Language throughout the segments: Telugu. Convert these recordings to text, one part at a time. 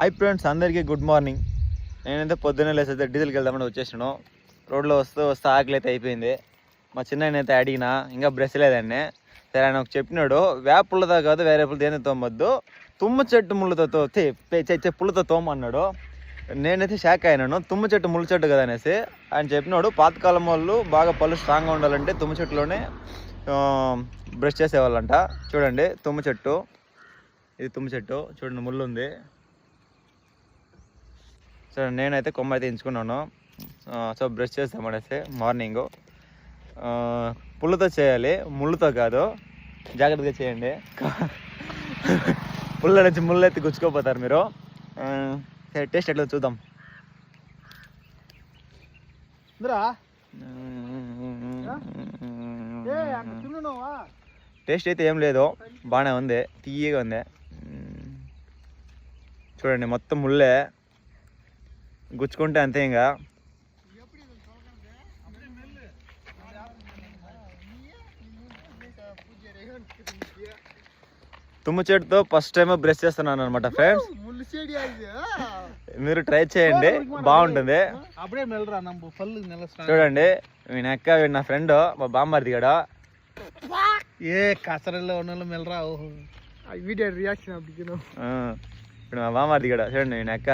హై ఫ్రెండ్స్ అందరికీ గుడ్ మార్నింగ్ నేనైతే పొద్దున్నే లేసైతే డీజిల్కి వెళ్దామని వచ్చేసాను రోడ్లో వస్తూ వస్తూ ఆకలి అయితే అయిపోయింది. మా చిన్న అయితే అడిగినా ఇంకా బ్రష్ లేదండి సరే ఆయన ఒక చెప్పినాడు వేపులతో పుల్లతో కాదు వేరే పుల్లతో ఏందో తోమొద్దు. తుమ్మ చెట్టు ముళ్ళతో పుల్లతో తోమన్నాడు. నేనైతే షాక్ అయినాను. తుమ్మ చెట్టు ముళ్ళ చెట్టు కదా అనేసి ఆయన చెప్పినాడు. పాతకాలం వాళ్ళు బాగా పళ్ళు స్ట్రాంగ్గా ఉండాలంటే తుమ్మ చెట్టులోనే బ్రష్ చేసేవాళ్ళంట. చూడండి తుమ్మ చెట్టు. ఇది తుమ్మ చెట్టు. చూడండి ముళ్ళు ఉంది. సో నేనైతే కొమ్మ అయితే ఎంచుకున్నాను. సో బ్రష్ చేస్తామనేసి మార్నింగ్. పుల్లతో చేయాలి. ముళ్ళుతో కాదు. జాగ్రత్తగా చేయండి. పుల్ల నుంచి ముళ్ళు ఎత్తి గుచ్చుకోపోతారు మీరు. టేస్ట్ ఎట్లా చూద్దాం. టేస్ట్ అయితే ఏం లేదు. బాగానే ఉంది. తీయగా ఉంది. చూడండి మొత్తం ముళ్ళే. గుచ్చుకుంటే అంతే ఇంకా. తుమ్మ చెట్టుతో ఫస్ట్ టైం బ్రష్ చేస్తున్నాను అనమాట ఫ్రెండ్స్ మీరు ట్రై చేయండి బాగుంటుంది. చూడండి మీ వీడు నా ఫ్రెండ్ మా బామ్మర్ది కూడా ఏ కసరల్లో ఉన్న మెల్లరా వీడియో రియాక్షన్ ఇప్పుడు మా బామ్మర్ది కూడా చూడండి మీ అక్క.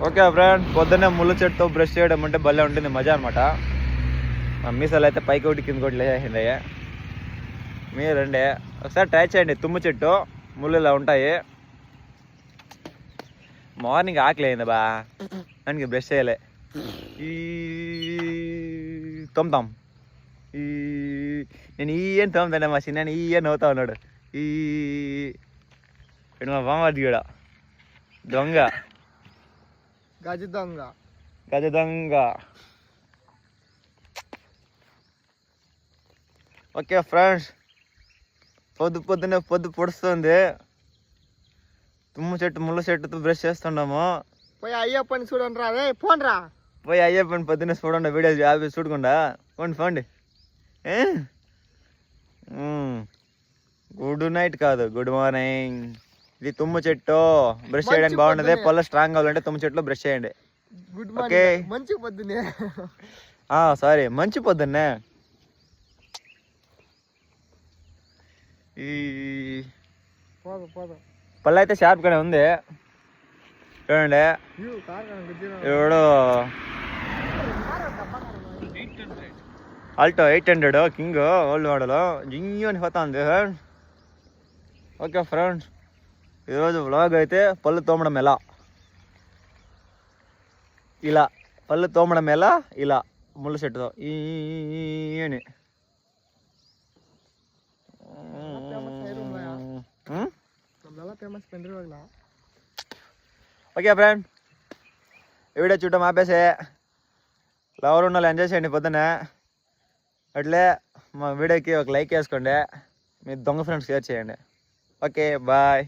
ఓకే ఫ్రెండ్ పొద్దున్నే ముళ్ళ చెట్టుతో బ్రష్ చేయడం అంటే భలే ఉంటుంది మజా అనమాట మా మీసాలు అయితే పైకి ఒకటి కింద ఒకటి లేచేసింది. మీరు రండి. ఒకసారి ట్రై చేయండి తుమ్ము చెట్టు ముళ్ళు ఇలా ఉంటాయి. మార్నింగ్ ఆకలి అయింది బా. దానికి బ్రష్ చేయలే. ఈ తొమ్ముతాం. ఈ నేను ఈ అని తోముతాను మా చిన్న ఈ అని అవుతా ఉన్నాడు. ఈ ఇక్కడ మా బామ్మది కూడా దొంగ. గజ దొంగ. గజ దొంగ. ఓకే ఫ్రెండ్స్ పొద్దు పొద్దునే పొద్దు పొడుస్తుంది. తుమ్మ చెట్టు ముళ్ళ చెట్టుతో బ్రష్ చేస్తున్నాము. పోయి అయ్యప్పని చూడండి రా. రే ఫోన్ రా. పోయి అయ్యప్పని పొద్దున్నే చూడండి వీడియోస్ యాభై చూడకుండా. పోండి పోండి. గుడ్ నైట్ కాదు గుడ్ మార్నింగ్. ఇది తుమ్మ చెట్టు. బ్రష్ చేయడానికి బాగుంటుంది. పళ్ళు స్ట్రాంగ్ కావాలంటే తుమ్మ చెట్టులో బ్రష్ చేయండి. గుడ్. మార్నింగ్ మంచి పొద్దునే. సారీ మంచి పొద్దున్నే. ఈ పళ్ళు అయితే షార్ప్గానే ఉంది. చూడండి. ఇప్పుడు Alto eight hundred king old model జింగ్ అని పోతుంది ఓకే ఫ్రెండ్స్ ఈరోజు వ్లాగ్ అయితే పళ్ళు తోమడం ఎలా? ఇలా పళ్ళు తోమడం ఎలా? ఇలా ముళ్ళ చెట్టుతో. ఈ ఓకే ఫ్రెండ్. ఈ వీడియో చూడటం ఆపేసే. లవర్ ఉన్న వాళ్ళు ఎంజాయ్ చేయండి పొద్దున అట్లే మా వీడియోకి ఒక లైక్ వేసుకోండి. మీ దొంగ ఫ్రెండ్స్ షేర్ చేయండి. Okay bye.